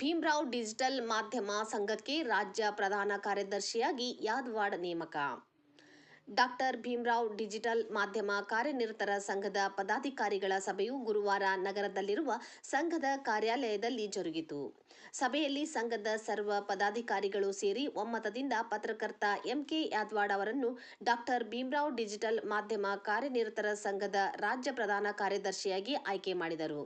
Bhimrao digital ಮಾಧ್ಯಮ ಸಂಘಕ್ಕೆ ರಾಜ್ಯ ಪ್ರಧಾನ ಕಾರ್ಯದರ್ಶಿಯಾಗಿ ಯಾದವಾಡ್ ನೇಮಕ. ಡಾಕ್ಟರ್ ಭೀಮ್ರಾವ್ ಡಿಜಿಟಲ್ ಮಾಧ್ಯಮ ಕಾರ್ಯನಿರತರ ಸಂಘದ ಪದಾಧಿಕಾರಿಗಳ ಸಭೆಯು ಗುರುವಾರ ನಗರದಲ್ಲಿರುವ ಸಂಘದ ಕಾರ್ಯಾಲಯದಲ್ಲಿ ಜರುಗಿತು. ಸಭೆಯಲ್ಲಿ ಸಂಘದ ಸರ್ವ ಪದಾಧಿಕಾರಿಗಳು ಸೇರಿ ಒಮ್ಮತದಿಂದ ಪತ್ರಕರ್ತ ಎಂಕೆ ಯಾದವಾಡ್ ಅವರನ್ನು ಡಾಕ್ಟರ್ ಭೀಮ್ರಾವ್ ಡಿಜಿಟಲ್ ಮಾಧ್ಯಮ ಕಾರ್ಯನಿರತರ ಸಂಘದ ರಾಜ್ಯ ಪ್ರಧಾನ ಕಾರ್ಯದರ್ಶಿಯಾಗಿ ಆಯ್ಕೆ ಮಾಡಿದರು.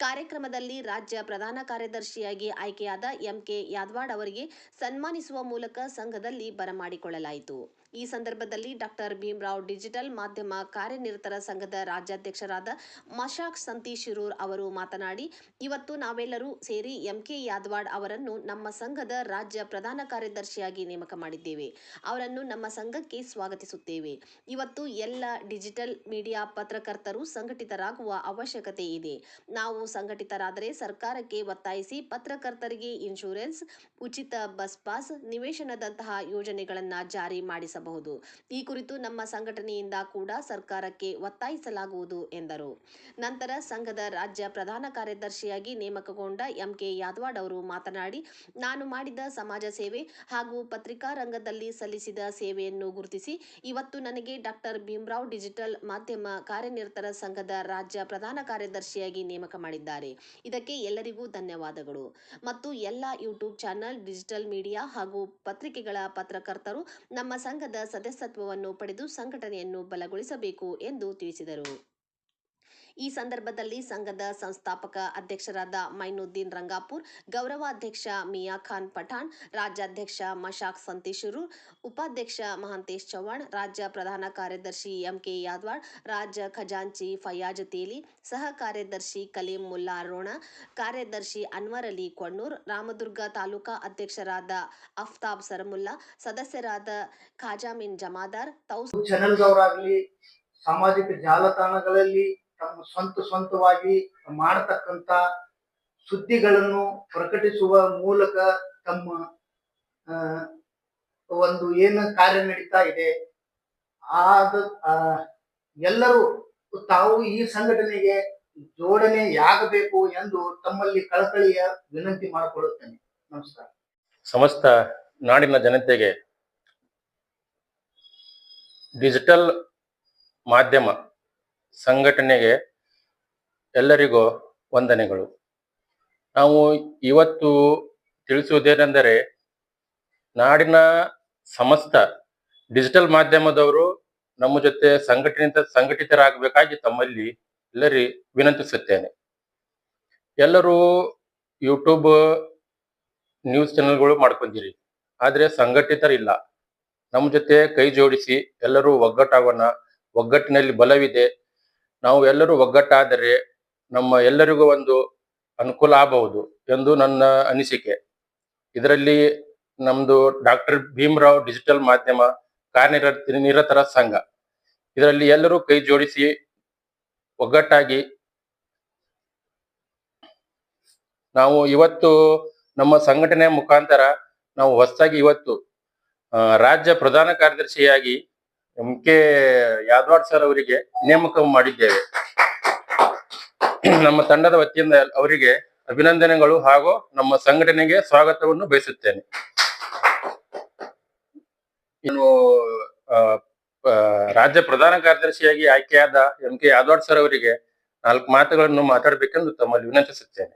ಕಾರ್ಯಕ್ರಮದಲ್ಲಿ ರಾಜ್ಯ ಪ್ರಧಾನ ಕಾರ್ಯದರ್ಶಿಯಾಗಿ ಆಯ್ಕೆಯಾದ ಎಂಕೆ ಯಾದ್ವಾಡ್ ಅವರಿಗೆ ಸನ್ಮಾನಿಸುವ ಮೂಲಕ ಸಂಘದಲ್ಲಿ ಬರಮಾಡಿಕೊಳ್ಳಲಾಯಿತು. ಈ ಸಂದರ್ಭದಲ್ಲಿ ಡಾಕ್ಟರ್ ಭೀಮರಾವ್ ಡಿಜಿಟಲ್ ಮಾಧ್ಯಮ ಕಾರ್ಯನಿರತರ ಸಂಘದ ರಾಜ್ಯಾಧ್ಯಕ್ಷರಾದ ಮಶಾಕ್ ಸಂತಿ ಶಿರೂರ್ ಅವರು ಮಾತನಾಡಿ, ಇವತ್ತು ನಾವೆಲ್ಲರೂ ಸೇರಿ ಎಂಕೆ ಯಾದ್ವಾಡ್ ಅವರನ್ನು ನಮ್ಮ ಸಂಘದ ರಾಜ್ಯ ಪ್ರಧಾನ ಕಾರ್ಯದರ್ಶಿಯಾಗಿ ನೇಮಕ ಮಾಡಿದ್ದೇವೆ. ಅವರನ್ನು ನಮ್ಮ ಸಂಘಕ್ಕೆ ಸ್ವಾಗತಿಸುತ್ತೇವೆ. ಇವತ್ತು ಎಲ್ಲ ಡಿಜಿಟಲ್ ಮೀಡಿಯಾ ಪತ್ರಕರ್ತರು ಸಂಘಟಿತರಾಗುವ ಅವಶ್ಯಕತೆ ಇದೆ. ನಾವು ಸಂಘಟಿತರಾದರೆ ಸರ್ಕಾರಕ್ಕೆ ಒತ್ತಾಯಿಸಿ ಪತ್ರಕರ್ತರಿಗೆ ಇನ್ಶೂರೆನ್ಸ್, ಉಚಿತ ಬಸ್ ಪಾಸ್, ನಿವೇಶನದಂತಹ ಯೋಜನೆಗಳನ್ನು ಜಾರಿ ಮಾಡಿಸಬಹುದು. ಈ ಕುರಿತು ನಮ್ಮ ಸಂಘಟನೆಯಿಂದ ಕೂಡ ಸರ್ಕಾರಕ್ಕೆ ಒತ್ತಾಯಿಸಲಾಗುವುದು ಎಂದರು. ನಂತರ ಸಂಘದ ರಾಜ್ಯ ಪ್ರಧಾನ ಕಾರ್ಯದರ್ಶಿಯಾಗಿ ನೇಮಕಗೊಂಡ ಎಂಕೆ ಯಾದವಾಡ್ ಅವರು ಮಾತನಾಡಿ, ನಾನು ಮಾಡಿದ ಸಮಾಜ ಸೇವೆ ಹಾಗೂ ಪತ್ರಿಕಾ ರಂಗದಲ್ಲಿ ಸಲ್ಲಿಸಿದ ಸೇವೆಯನ್ನು ಗುರುತಿಸಿ, ಇವತ್ತು ನನಗೆ ಡಾಕ್ಟರ್ ಭೀಮ್ರಾವ್ ಡಿಜಿಟಲ್ ಮಾಧ್ಯಮ ಕಾರ್ಯನಿರತರ ಸಂಘದ ರಾಜ್ಯ ಪ್ರಧಾನ ಕಾರ್ಯದರ್ಶಿಯಾಗಿ ನೇಮಕ ಮಾಡಿದ್ದಾರೆ. ಇದಕ್ಕೆ ಎಲ್ಲರಿಗೂ ಧನ್ಯವಾದಗಳು. ಮತ್ತು ಎಲ್ಲ ಯೂಟ್ಯೂಬ್ ಚಾನಲ್, ಡಿಜಿಟಲ್ ಮೀಡಿಯಾ ಹಾಗೂ ಪತ್ರಿಕೆಗಳ ಪತ್ರಕರ್ತರು ನಮ್ಮ ಸಂಘದ ಸದಸ್ಯತ್ವವನ್ನು ಪಡೆದು ಸಂಘಟನೆಯನ್ನು ಬಲಗೊಳಿಸಬೇಕು ಎಂದು ತಿಳಿಸಿದರು. ಈ ಸಂದರ್ಭದಲ್ಲಿ ಸಂಘದ ಸಂಸ್ಥಾಪಕ ಅಧ್ಯಕ್ಷರಾದ ಮೈನುದ್ದೀನ್ ರಂಗಾಪುರ್ ಗೌರವಾಧ್ಯಕ್ಷ ಮಿಯಾ ಖಾನ್ ಪಠಾಣ್, ರಾಜ್ಯಾಧ್ಯಕ್ಷ ಮಶಾಕ್ ಸಂತೇಶೂರು, ಉಪಾಧ್ಯಕ್ಷ ಮಹಾಂತೇಶ್ ಚವ್ಹಾಣ್, ರಾಜ್ಯ ಪ್ರಧಾನ ಕಾರ್ಯದರ್ಶಿ ಎಂಕೆ ಯಾದವಾಡ್ ರಾಜ್ಯ ಖಜಾಂಚಿ ಫಯಾಜ್ ತೇಲಿ, ಸಹ ಕಾರ್ಯದರ್ಶಿ ಕಲೀಂ ಮುಲ್ಲಾ ರೋಣ, ಕಾರ್ಯದರ್ಶಿ ಅನ್ವರ್ ಅಲಿ ಕೊಣ್ಣೂರ್, ರಾಮದುರ್ಗ ತಾಲೂಕಾ ಅಧ್ಯಕ್ಷರಾದ ಅಫ್ತಾಬ್ ಸರಮುಲ್ಲಾ, ಸದಸ್ಯರಾದ ಖಾಜಾಮಿನ್ ಜಮಾದಾರ್, ತೌಸ್ ಸಾಮಾಜಿಕ ಜಾಲತಾಣಗಳಲ್ಲಿ ತಮ್ಮ ಸ್ವಂತ ಸ್ವಂತವಾಗಿ ಮಾಡತಕ್ಕಂತ ಸುದ್ದಿಗಳನ್ನು ಪ್ರಕಟಿಸುವ ಮೂಲಕ ತಮ್ಮ ಒಂದು ಏನು ಕಾರ್ಯ ನಡೀತಾ ಇದೆ, ಆದ ಎಲ್ಲರೂ ತಾವು ಈ ಸಂಘಟನೆಗೆ ಜೋಡಣೆ ಆಗಬೇಕು ಎಂದು ತಮ್ಮಲ್ಲಿ ಕಳಕಳಿಯ ವಿನಂತಿ ಮಾಡಿಕೊಳ್ಳುತ್ತೇನೆ. ನಮಸ್ಕಾರ. ಸಮಸ್ತ ನಾಡಿನ ಜನತೆಗೆ ಡಿಜಿಟಲ್ ಮಾಧ್ಯಮ ಸಂಘಟನೆಗೆ ಎಲ್ಲರಿಗೂ ವಂದನೆಗಳು. ನಾವು ಇವತ್ತು ತಿಳಿಸುವುದೇನೆಂದರೆ, ನಾಡಿನ ಸಮಸ್ತ ಡಿಜಿಟಲ್ ಮಾಧ್ಯಮದವರು ನಮ್ಮ ಜೊತೆ ಸಂಘಟನೆ ಸಂಘಟಿತರಾಗಬೇಕಾಗಿ ತಮ್ಮಲ್ಲಿ ಎಲ್ಲರಿ ವಿನಂತಿಸುತ್ತೇನೆ. ಎಲ್ಲರೂ ಯೂಟ್ಯೂಬ್ ನ್ಯೂಸ್ ಚಾನೆಲ್ಗಳು ಮಾಡ್ಕೊಂಡಿರಿ ಆದರೆ ಸಂಘಟಿತರಿಲ್ಲ. ನಮ್ಮ ಜೊತೆ ಕೈ ಜೋಡಿಸಿ ಎಲ್ಲರೂ ಒಗ್ಗಟ್ಟಾಗೋಣ, ಒಗ್ಗಟ್ಟಿನಲ್ಲಿ ಬಲವಿದೆ. ನಾವು ಎಲ್ಲರೂ ಒಗ್ಗಟ್ಟಾದರೆ ನಮ್ಮ ಎಲ್ಲರಿಗೂ ಒಂದು ಅನುಕೂಲ ಆಗಬಹುದು ಎಂದು ನನ್ನ ಅನಿಸಿಕೆ. ಇದರಲ್ಲಿ ನಮ್ದು ಡಾಕ್ಟರ್ ಭೀಮರಾವ್ ಡಿಜಿಟಲ್ ಮಾಧ್ಯಮ ಕಾರ್ಯನಿರತ ನಿರತರ ಸಂಘ. ಇದರಲ್ಲಿ ಎಲ್ಲರೂ ಕೈ ಜೋಡಿಸಿ ಒಗ್ಗಟ್ಟಾಗಿ ನಾವು ಇವತ್ತು ನಮ್ಮ ಸಂಘಟನೆ ಮುಖಾಂತರ ನಾವು ಹೊಸದಾಗಿ ಇವತ್ತು ರಾಜ್ಯ ಪ್ರಧಾನ ಕಾರ್ಯದರ್ಶಿಯಾಗಿ ಎಂ ಕೆ ಯಾದವಾಡ್ ಸರ್ ಅವರಿಗೆ ನೇಮಕ ಮಾಡಿದ್ದೇವೆ. ನಮ್ಮ ತಂಡದ ವತಿಯಿಂದ ಅವರಿಗೆ ಅಭಿನಂದನೆಗಳು ಹಾಗೂ ನಮ್ಮ ಸಂಘಟನೆಗೆ ಸ್ವಾಗತವನ್ನು ಬಯಸುತ್ತೇನೆ. ಇನ್ನು ರಾಜ್ಯ ಪ್ರಧಾನ ಕಾರ್ಯದರ್ಶಿಯಾಗಿ ಆಯ್ಕೆಯಾದ ಎಂ ಕೆ ಯಾದವಾಡ್ ಸರ್ ಅವರಿಗೆ ನಾಲ್ಕು ಮಾತುಗಳನ್ನು ಮಾತಾಡಬೇಕೆಂದು ತಮ್ಮಲ್ಲಿ ವಿನಂತಿಸುತ್ತೇನೆ.